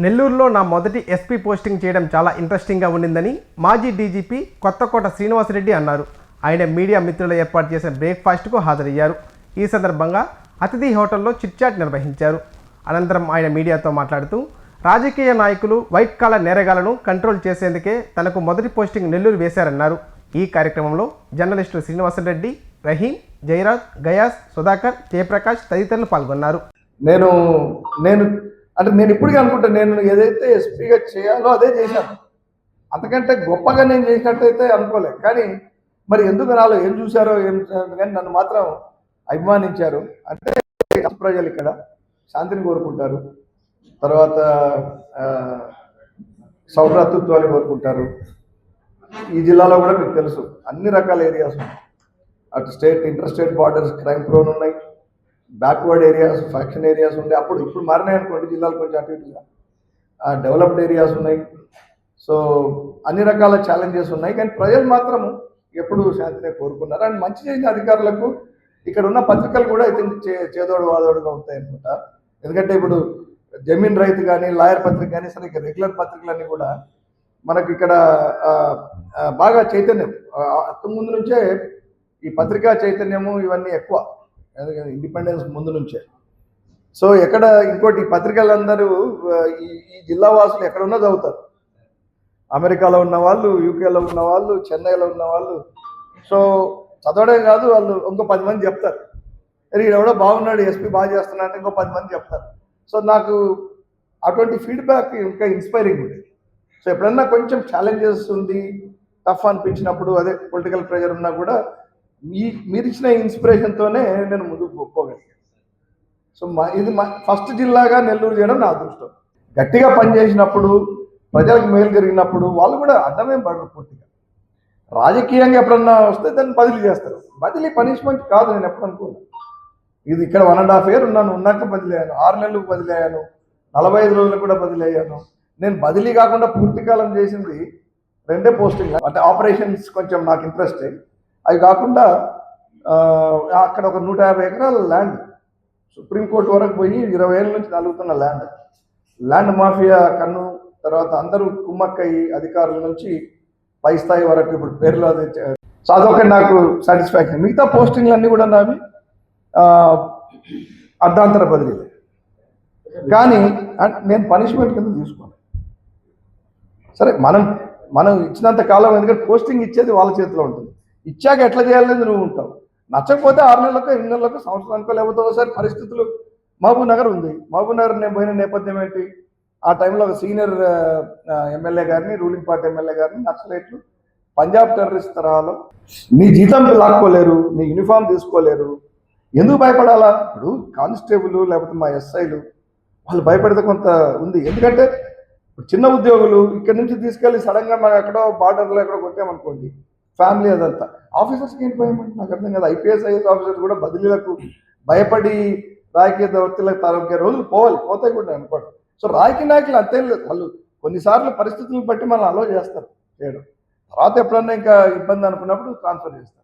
నెల్లూరులో నా మొదటి ఎస్పీ పోస్టింగ్ చేయడం చాలా ఇంట్రెస్టింగ్గా ఉండిందని మాజీ డీజీపీ కొత్తకోట శ్రీనివాసరెడ్డి అన్నారు. ఆయన మీడియా మిత్రులు ఏర్పాటు చేసిన బ్రేక్ఫాస్ట్కు హాజరయ్యారు. ఈ సందర్భంగా అతిథి హోటల్లో చిట్చాట్ నిర్వహించారు. అనంతరం ఆయన మీడియాతో మాట్లాడుతూ రాజకీయ నాయకులు వైట్ కాలర్ నేరగాలను కంట్రోల్ చేసేందుకే తనకు మొదటి పోస్టింగ్ నెల్లూరు వేశారన్నారు. ఈ కార్యక్రమంలో జర్నలిస్టులు శ్రీనివాసరెడ్డి రహీం జయరాజ్ గయాస్ సుధాకర్ జయప్రకాష్ తదితరులు పాల్గొన్నారు. నేను నేను అంటే నేను ఇప్పటికీ అనుకుంటాను నేను ఏదైతే ఎస్పీగా చేయాలో అదే చేశాను. అంతకంటే గొప్పగా నేను చేసినట్టయితే అనుకోలేదు కానీ మరి ఎందుకు నాలో ఏం చూశారో ఏం కానీ నన్ను మాత్రం అభిమానించారు. అంటే ప్రజలు ఇక్కడ శాంతిని కోరుకుంటారు. తర్వాత ఆ, సౌభ్రాతృత్వాన్ని కోరుకుంటారు. ఈ జిల్లాలో కూడా మీకు తెలుసు. అన్ని రకాల ఏరియాస్ అటు state inter state borders crime prone ఉన్నాయి. బ్యాక్వర్డ్ ఏరియాస్ ఫ్యాక్షన్ ఏరియాస్ ఉండే. అప్పుడు ఇప్పుడు మారినాయి అనుకోండి జిల్లాలు కొంచెం అటు ఇటుగా. డెవలప్డ్ ఏరియాస్ ఉన్నాయి. సో అన్ని రకాల ఛాలెంజెస్ ఉన్నాయి. కానీ ప్రజలు మాత్రం ఎప్పుడు శాంతినే కోరుకున్నారు. అండ్ మంచి చేసిన అధికారులకు ఇక్కడ ఉన్న పత్రికలు కూడా అయితే చే- చేదోడు వాదోడుగా ఉంటాయి ఎందుకంటే ఇప్పుడు జమీన్ రైతు కానీ లాయర్ పత్రిక కానీ సరే రెగ్యులర్ పత్రికలన్నీ కూడా మనకి ఇక్కడ బాగా చైతన్యం. ఆ, అంతకు ముందు నుంచే ఈ పత్రికా చైతన్యము ఇవన్నీ ఎక్కువ. ఎందుకంటే ఇండిపెండెన్స్ ముందు నుంచే. సో ఎక్కడ ఇంకోటి పత్రికలందరూ ఈ ఈ జిల్లా వాసులు ఎక్కడున్నా చదువుతారు. అమెరికాలో ఉన్న వాళ్ళు యూకేలో ఉన్న వాళ్ళు చెన్నైలో ఉన్న వాళ్ళు. సో చదవడం కాదు వాళ్ళు ఇంకో పది మంది చెప్తారు. ఈయన ఎవడో బాగున్నాడు ఎస్పీ బాగా చేస్తున్నాడు ఇంకో పది మంది చెప్తారు. సో నాకు అటువంటి ఫీడ్బ్యాక్ ఇంకా ఇన్స్పైరింగ్ ఉంది. సో ఎప్పుడన్నా కొంచెం ఛాలెంజెస్ ఉంది టఫ్ అనిపించినప్పుడు అదే పొలిటికల్ ప్రెషర్ ఉన్నా కూడా మీ మీరు ఇచ్చిన ఇన్స్పిరేషన్తోనే నేను ముందుకు పోగలిగాను. సో మా ఇది మా ఫస్ట్ జిల్లాగా నెల్లూరు చేయడం నా అదృష్టం. గట్టిగా పనిచేసినప్పుడు ప్రజలకు మేలు జరిగినప్పుడు వాళ్ళు కూడా అర్థమేం పడరు పూర్తిగా. రాజకీయంగా ఎప్పుడన్నా వస్తే దాన్ని బదిలీ చేస్తారు. బదిలీ పనిష్మెంట్ కాదు నేను ఎప్పుడు అనుకోను. ఇది ఇక్కడ వన్ అండ్ హాఫ్ ఇయర్ ఉన్నాను ఉన్నాక బదిలీ అయ్యాను ఆరు నెలలకు బదిలీ అయ్యాను నలభై ఐదు రోజులకు కూడా బదిలీ అయ్యాను. నేను బదిలీ కాకుండా పూర్తికాలం చేసింది రెండే పోస్టింగ్ అంటే ఆపరేషన్స్ కొంచెం నాకు ఇంట్రెస్ట్. అవి కాకుండా అక్కడ ఒక నూట యాభై ఎకరాల ల్యాండ్ సుప్రీంకోర్టు వరకు పోయి ఇరవై ఏళ్ళ నుంచి నలుగుతున్న ల్యాండ్. ల్యాండ్ మాఫియా కన్ను తర్వాత అందరూ కుమ్మక్కయ్యి అధికారుల నుంచి పై స్థాయి వరకు ఇప్పుడు పేర్లు అది చ- నాకు సాటిస్ఫాక్షన్ మిగతా పోస్టింగ్లు అన్నీ కూడా నావి అర్ధాంతర బదిలీలు. కానీ నేను పనిష్మెంట్ కింద తీసుకోను. సరే మనం మనం ఇచ్చినంత కాలం ఎందుకంటే పోస్టింగ్ ఇచ్చేది వాళ్ళ చేతిలో ఉంటుంది. ఇచ్చాక ఎట్లా చేయాలనేది నువ్వు ఉంటావు. నచ్చకపోతే ఆరు నెలలకు ఎనిమిది నెలలకు సంవత్సరానికో లేకపోతే ఒకసారి పరిస్థితులు. మహబూబ్ నగర్ ఉంది. మహబూబ్ నగర్ నేను పోయిన నేపథ్యం ఏంటి? ఆ టైంలో ఒక సీనియర్ ఎమ్మెల్యే గారిని రూలింగ్ పార్టీ ఎమ్మెల్యే గారిని నక్సలైట్లు పంజాబ్ టెర్రరిస్ట్ తరహాలో నీ జీతం లాక్కోలేరు నీ యూనిఫామ్ తీసుకోలేరు. ఎందుకు భయపడాలా? ఇప్పుడు కానిస్టేబుల్ లేకపోతే మా ఎస్ఐలు వాళ్ళు భయపడితే కొంత ఉంది. ఎందుకంటే ఇప్పుడు చిన్న ఉద్యోగులు ఇక్కడి నుంచి తీసుకెళ్ళి సడన్గా మనం ఎక్కడో బార్డర్లో ఎక్కడో కొట్టామనుకోండి ఫ్యామిలీ అదంతా. ఆఫీసర్స్కి ఏంటి భయం అంటే నాకు అర్థం కదా. ఐపీఎస్ ఐఎస్ ఆఫీసర్ కూడా బదిలీలకు భయపడి రాజకీయ వ్యక్తులకు తరొకే రోజులు పోవాలి. పోతాయి కూడా అనుకోండి. సో రాజకీయ నాయకులు అంతే లేదు వాళ్ళు కొన్నిసార్లు పరిస్థితులను బట్టి మనం అలో చేస్తారు చేయడం. తర్వాత ఎప్పుడన్నా ఇంకా ఇబ్బంది అనుకున్నప్పుడు ట్రాన్స్ఫర్ చేస్తారు.